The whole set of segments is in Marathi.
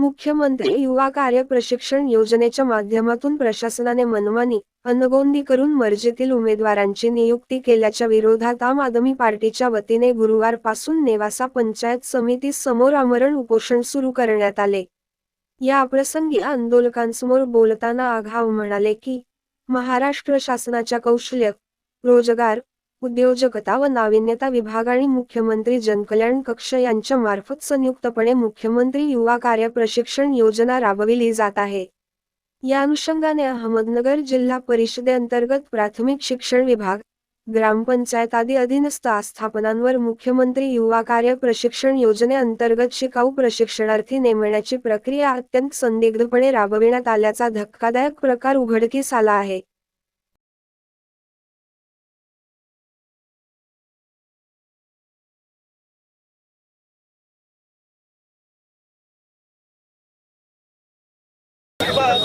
मुख्यमंत्री युवा कार्य प्रशिक्षण योजनेच्या माध्यमातून प्रशासनाने मनमानी अनगोंदी करून मर्जीतील उमेदवारांची नियुक्ती केल्याच्या विरोधात आम आदमी पार्टीच्या वतीने गुरुवारपासून नेवासा पंचायत समिती समोर आमरण उपोषण सुरू करण्यात आले. या प्रसंगी आंदोलकांसमोर बोलताना आघाव म्हणाले की महाराष्ट्र शासनाच्या कौशल्य रोजगार उद्योजकता व नाविन्यता विभाग आणि मुख्यमंत्री जनकल्याण कक्ष यांच्या मार्फत संयुक्तपणे मुख्यमंत्री युवा कार्य प्रशिक्षण योजना राबविली जात आहे. या अनुषंगाने अहमदनगर जिल्हा परिषदेअंतर्गत प्राथमिक शिक्षण विभाग ग्रामपंचायत आदी अधीनस्थ आस्थापनांवर मुख्यमंत्री युवा कार्य प्रशिक्षण योजनेअंतर्गत शिकाऊ प्रशिक्षणार्थी नेमण्याची प्रक्रिया अत्यंत संदिग्धपणे राबविण्यात आल्याचा धक्कादायक प्रकार उघडकीस आला आहे.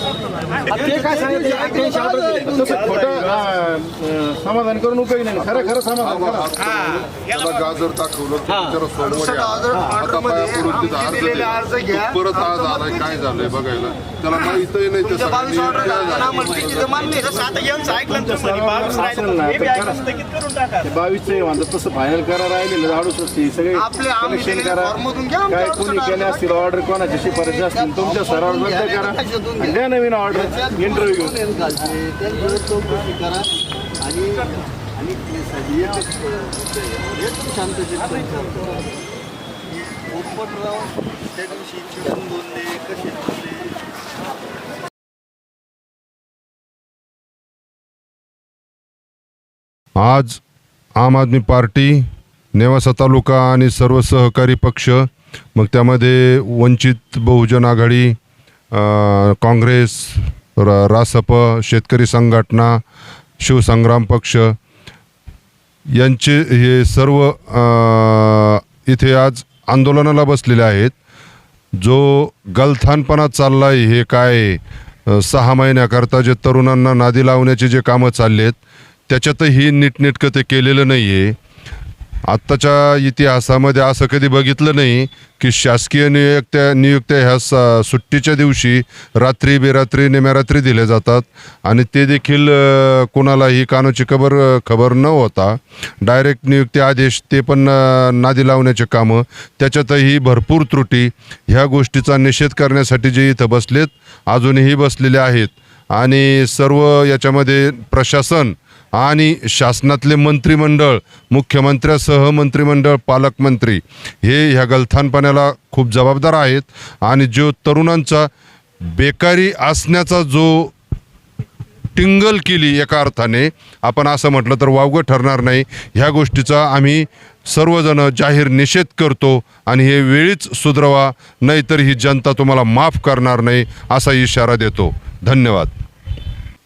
ते काय सांगितलं? खोटं समाधान करून उपयोग नाही. खरं खरं समाधान करा. गाजर दाखवलं. आता अर्ज दिला. परत आज आलाय काय झालंय बघायला. त्याला माहितही नाही ते सगळ्यांनी म्हणतात तसं फायनल करा राहिलेलं सगळे कलेक्शन करा. काय कोणी केले असतील ऑर्डर कोणाच्या शिफारशी असतील तुमच्या सरावर रद्द करा. नवीन ऑर्डर इंटरव्ह्यू आज आम आदमी पार्टी नेवासा तालुका आणि सर्व सहकारी पक्ष मग त्यामध्ये वंचित बहुजन आघाडी काँग्रेस र रासप शेतकरी संघटना शिवसंग्राम पक्ष यांचे हे सर्व इथे आज आंदोलनाला बसलेले आहेत. जो गलथानपणा चालला आहे हे काय सहा महिन्याकरता जे तरुणांना नादी लावण्याचे जे कामं चालले आहेत त्याच्यातही नीटनेटकं ते केलेलं नाही आहे आत्ताच्या इतिहासामध्ये असं कधी बघितलं नाही की शासकीय नियुक्त्या नियुक्त्या ह्या स सुट्टीच्या दिवशी रात्री बेरात्री निम्यारात्री दिल्या जातात. आणि ते देखील कोणालाही कानाची खबर खबर न होता डायरेक्ट नियुक्ती आदेश ते पण नादी लावण्याचे कामं त्याच्यातही भरपूर त्रुटी ह्या गोष्टीचा निषेध करण्यासाठी जे इथं बसलेत अजूनही बसलेले आहेत. आणि सर्व याच्यामध्ये प्रशासन आणि शासनातले मंत्रिमंडळ मुख्यमंत्र्यासह मंत्रिमंडळ पालकमंत्री हे ह्या गलथानपणाला खूप जबाबदार आहेत. आणि जो तरुणांचा बेकारी असण्याचा जो टिंगल केली एका अर्थाने आपण असं म्हटलं तर वावगं ठरणार नाही. ह्या गोष्टीचा आम्ही सर्वजण जाहीर निषेध करतो आणि हे वेळीच सुधरवा नाहीतर ही जनता तुम्हाला माफ करणार नाही असा इशारा देतो. धन्यवाद.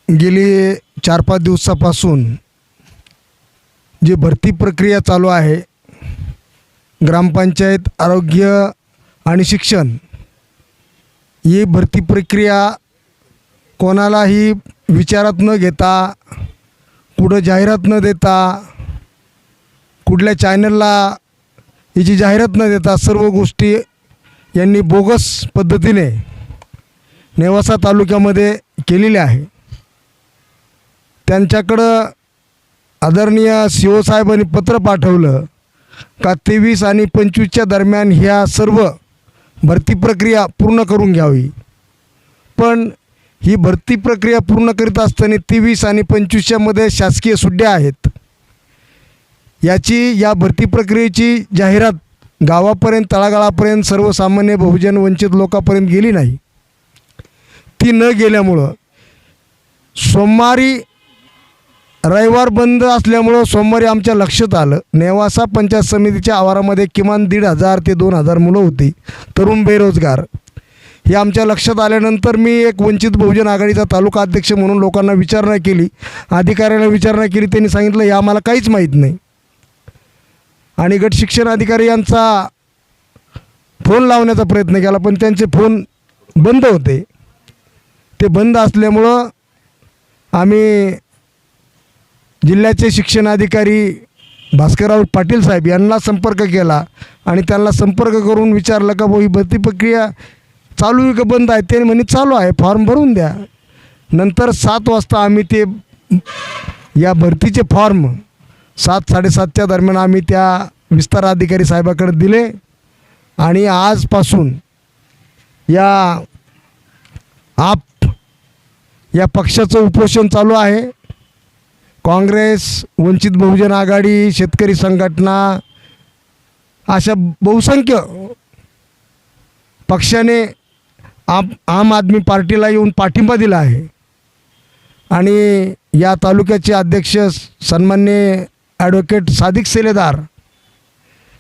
गेली चार पाच दिवसापासून जी भरती प्रक्रिया चालू आहे ग्रामपंचायत आरोग्य आणि शिक्षण ही भरती प्रक्रिया कोणालाही विचारात न घेता कुठं जाहिरात न देता कुठल्या चॅनलला याची जाहिरात न देता सर्व गोष्टी यांनी बोगस पद्धतीने नेवासा तालुक्यामध्ये केलेल्या आहे त्यांच्याकडं आदरणीय सी ओ साहेबांनी पत्र पाठवलं का तेवीस आणि पंचवीसच्या दरम्यान ह्या सर्व भरती प्रक्रिया पूर्ण करून घ्यावी. पण ही भरती प्रक्रिया पूर्ण करीत असताना तेवीस आणि पंचवीसच्यामध्ये शासकीय सुड्ड्या आहेत. याची या भरती प्रक्रियेची जाहिरात गावापर्यंत तळागाळापर्यंत सर्वसामान्य बहुजन वंचित लोकांपर्यंत गेली नाही. ती न गेल्यामुळं सोमवारी रविवार बंद असल्यामुळं सोमवारी आमच्या लक्षात आलं. नेवासा पंचायत समितीच्या आवारामध्ये किमान दीड हजार ते दोन हजार मुलं होती. तरुण बेरोजगार. हे आमच्या लक्षात आल्यानंतर मी एक वंचित बहुजन आघाडीचा तालुका अध्यक्ष म्हणून लोकांना विचारणा केली. अधिकाऱ्यांना विचारणा केली. त्यांनी सांगितलं हे आम्हाला काहीच माहीत नाही. आणि गट शिक्षण अधिकारी यांचा फोन लावण्याचा प्रयत्न केला पण त्यांचे फोन बंद होते. ते बंद असल्यामुळं आम्ही जिल्ह्याचे शिक्षणाधिकारी भास्करराव पाटील साहेब यांना संपर्क केला आणि त्यांना संपर्क करून विचारलं का भाऊ ही भरती प्रक्रिया चालू आहे का बंद आहे? ते म्हणे चालू आहे फॉर्म भरून द्या. नंतर सात वाजता आम्ही ते या भरतीचे फॉर्म सात साडेसातच्या दरम्यान आम्ही त्या विस्तार अधिकारी साहेबाकडे दिले आणि आजपासून या आप या पक्षाचं उपोषण चालू आहे. काँग्रेस वंचित बहुजन आघाडी शेतकरी संघटना अशा बहुसंख्य पक्षाने आम आम आदमी पार्टीला येऊन पाठिंबा दिला आहे. आणि या तालुक्याचे अध्यक्ष सन्मान्य ॲडव्होकेट सादिक सेलेदार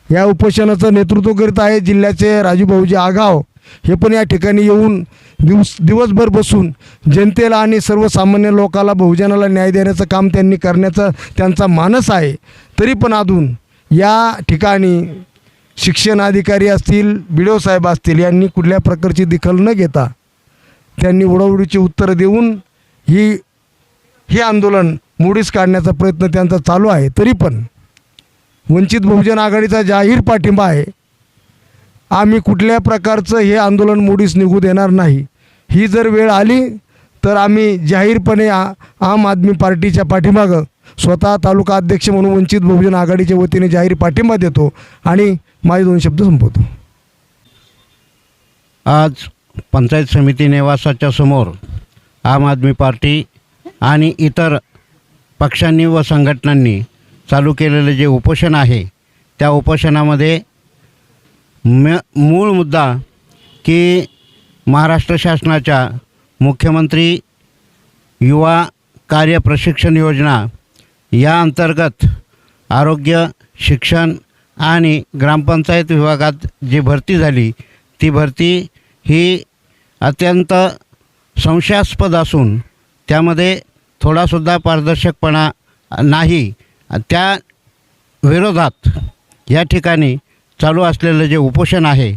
या उपोषणाचं नेतृत्व करीत आहे जिल्ह्याचे राजू भाऊजी आगाव. हे पण या ठिकाणी येऊन दिवस दिवसभर बसून जनतेला आणि सर्वसामान्य लोकाला बहुजनाला न्याय देण्याचं काम त्यांनी करण्याचा त्यांचा मानस आहे. तरी पण अजून या ठिकाणी शिक्षण अधिकारी असतील बी साहेब असतील यांनी कुठल्या प्रकारची दखल न घेता त्यांनी उडवडीची उत्तरं देऊन ही हे आंदोलन मोडीस काढण्याचा प्रयत्न त्यांचा चालू आहे. तरी पण वंचित बहुजन आघाडीचा जाहीर पाठिंबा आहे. आम्ही कुठल्या प्रकारचं हे आंदोलन मोडीस निघू देणार नाही. ही जर वेळ आली तर आम्ही जाहीरपणे आ आम आदमी पार्टीच्या पाठीमागं स्वतः तालुका अध्यक्ष म्हणून वंचित बहुजन आघाडीच्या वतीने जाहीर पाठिंबा देतो आणि माझे दोन शब्द संपवतो. आज पंचायत समिती निवासाच्या समोर आम आदमी पार्टी आणि इतर पक्षांनी व संघटनांनी चालू केलेलं जे उपोषण आहे त्या उपोषणामध्ये म मूळ मुद्दा की महाराष्ट्र शासनाच्या मुख्यमंत्री युवा कार्य प्रशिक्षण योजना या अंतर्गत आरोग्य शिक्षण आणि ग्रामपंचायत विभागात जी भरती झाली ती भरती ही अत्यंत संशयास्पद असून त्यामध्ये थोडासुद्धा पारदर्शकपणा नाही. त्या विरोधात या ठिकाणी चालू असलेलं जे उपोषण आहे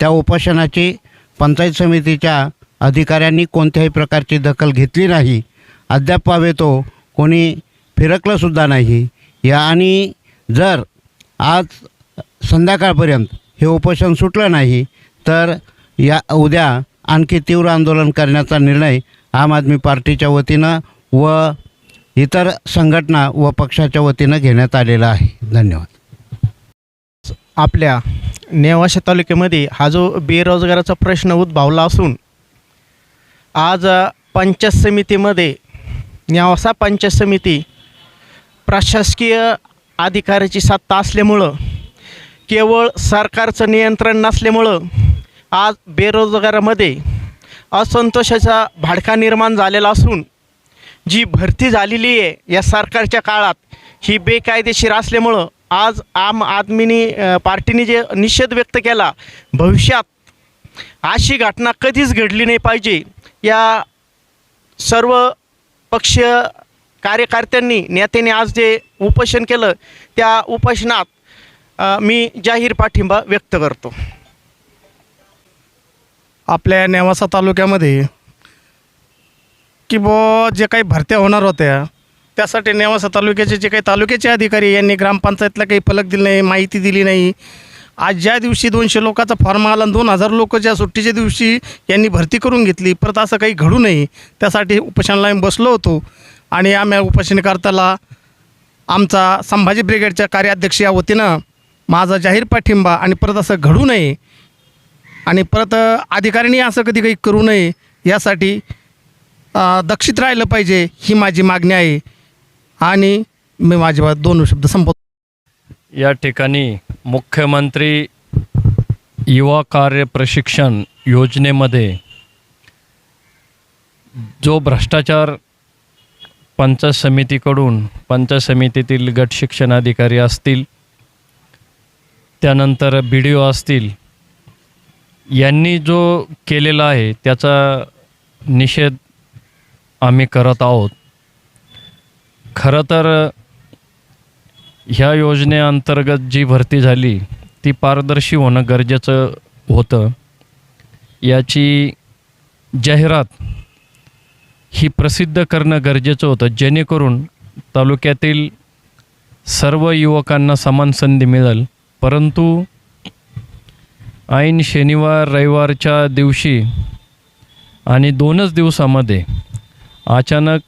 त्या उपोषणाची पंचायत समितीच्या अधिकाऱ्यांनी कोणत्याही प्रकारची दखल घेतली नाही. अद्याप पावे तो कोणी फिरकलंसुद्धा नाही. या आणि जर आज संध्याकाळपर्यंत हे उपोषण सुटलं नाही तर या उद्या आणखी तीव्र आंदोलन करण्याचा निर्णय आम आदमी पार्टीच्या वतीनं व इतर संघटना व पक्षाच्या वतीनं घेण्यात आलेला आहे. धन्यवाद. आपल्या नेवाशा तालुक्यामध्ये हा जो बेरोजगाराचा प्रश्न उद्भवला असून आज पंचायत समितीमध्ये नेवासा पंचायत समिती प्रशासकीय अधिकाऱ्याची सत्ता असल्यामुळं केवळ सरकारचं नियंत्रण नसल्यामुळं आज बेरोजगारामध्ये असंतोषाचा भाडका निर्माण झालेला असून जी भरती झालेली आहे या सरकारच्या काळात ही बेकायदेशीर असल्यामुळं आज आम आदमीनी पार्टीने जे निषेध व्यक्त केला भविष्यात अशी घटना कधीच घडली नाही पाहिजे. या सर्व पक्षीय कार्यकर्त्यांनी नेत्यांनी आज जे उपोषण केलं त्या उपोषणात मी जाहीर पाठिंबा व्यक्त करतो. आपल्या नेवासा तालुक्यामध्ये की बुवा जे काही भरत्या होणार होत्या त्यासाठी नेवासा तालुक्याचे जे काही तालुक्याचे अधिकारी यांनी ग्रामपंचायतला काही फलक दिले नाही माहिती दिली नाही. आज ज्या दिवशी दोनशे लोकांचा फॉर्म आला दोन हजार लोक ज्या सुट्टीच्या दिवशी यांनी भरती करून घेतली परत असं काही घडू नये त्यासाठी उपोषणाला आम्ही बसलो होतो. आणि आम्ही उपोषणकर्त्याला आमचा संभाजी ब्रिगेडच्या कार्याध्यक्ष या वतीनं माझा जाहीर पाठिंबा आणि परत असं घडू नये आणि परत अधिकाऱ्यांनी असं कधी काही करू नये यासाठी दक्षित राहिलं पाहिजे ही माझी मागणी आहे. आणि मी माझे दोन शब्द संपवतो. या ठिकाणी मुख्यमंत्री युवा कार्य प्रशिक्षण योजनेमध्ये जो भ्रष्टाचार पंचायत समितीकडून पंचायत समितीतील गट शिक्षण अधिकारी असतील त्यानंतर बी डी ओ असतील यांनी जो केलेला आहे त्याचा निषेध आम्ही करत आहोत. खरं तर ह्या योजनेअंतर्गत जी भरती झाली ती पारदर्शी होणं गरजेचं होतं. याची जाहिरात ही प्रसिद्ध करणं गरजेचं होतं. जेणेकरून तालुक्यातील सर्व युवकांना समान संधी मिळेल. परंतु ऐन शनिवार रविवारच्या दिवशी आणि दोनच दिवसामध्ये अचानक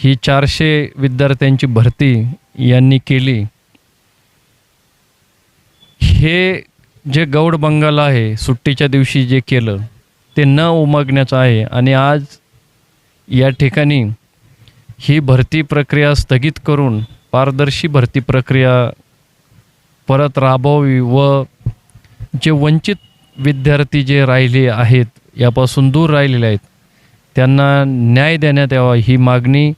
ही चारशे विद्यार्थ्यांची भरती यांनी केली. हे जे गौड बंगाल आहे सुट्टीच्या दिवशी जे केलं ते न उमगण्याचं आहे आणि आज या ठिकाणी ही भरती प्रक्रिया स्थगित करून पारदर्शी भरती प्रक्रिया परत राबवावी व जे वंचित विद्यार्थी जे राहिले आहेत यापासून दूर राहिलेले आहेत त्यांना न्याय देण्यात यावा ही मागणी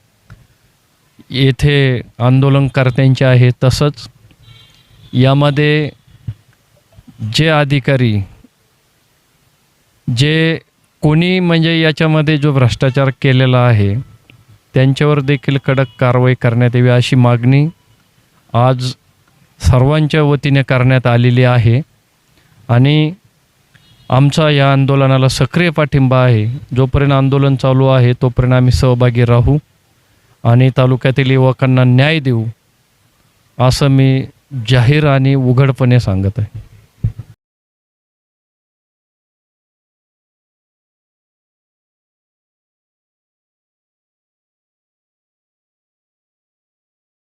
येथे आंदोलनकर्त्यांचे आहे तसंच यामध्ये जे अधिकारी जे कोणी म्हणजे याच्यामध्ये जो भ्रष्टाचार केलेला आहे त्यांच्यावर देखील कडक कारवाई करण्यात यावी अशी मागणी आज सर्वांच्या वतीने करण्यात आलेली आहे. आणि आमचा या आंदोलनाला सक्रिय पाठिंबा आहे. जोपर्यंत आंदोलन चालू आहे तोपर्यंत आम्ही सहभागी राहू. आणि तालुक्यातील युवकांना न्याय देऊ असं मी जाहीर आणि उघडपणे सांगत आहे.